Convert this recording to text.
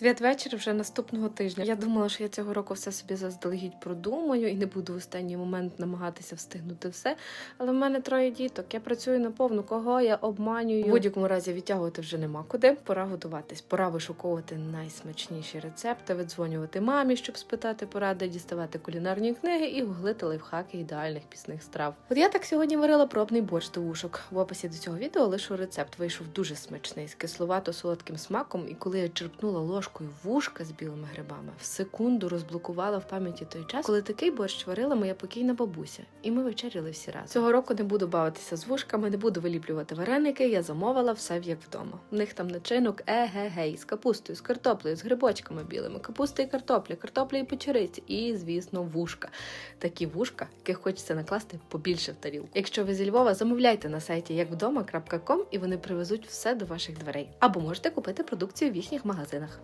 Святвечір вже наступного тижня. Я думала, що я цього року все собі заздалегідь продумаю і не буду в останній момент намагатися встигнути все. Але в мене троє діток. Я працюю на повну. Кого я обманюю? В будь-якому разі відтягувати вже нема куди. Пора готуватись. Пора вишуковувати найсмачніші рецепти, видзвонювати мамі, щоб спитати поради, діставати кулінарні книги і гуглити лайфхаки ідеальних пісних страв. От я так сьогодні варила пробний борщ до вушок. В описі до цього відео лишу рецепт. Вийшов дуже смачний з кисловато-солодким смаком. І коли я черпнула ложкою вушка з білими грибами, в секунду розблокувала в пам'яті той час, коли такий борщ варила моя покійна бабуся, і ми вечеряли всі разом. Цього року не буду бавитися з вушками, не буду виліплювати вареники. Я замовила все як вдома. В них там начинок еге-гей, з капустою, з картоплею, з грибочками білими, капуста і картопля, картопля і печериці, і, звісно, вушка. Такі вушка, яких хочеться накласти побільше в тарілку. Якщо ви зі Львова, замовляйте на сайті яквдома.ком і вони привезуть все до ваших дверей. Або можете купити продукцію в їхніх магазинах.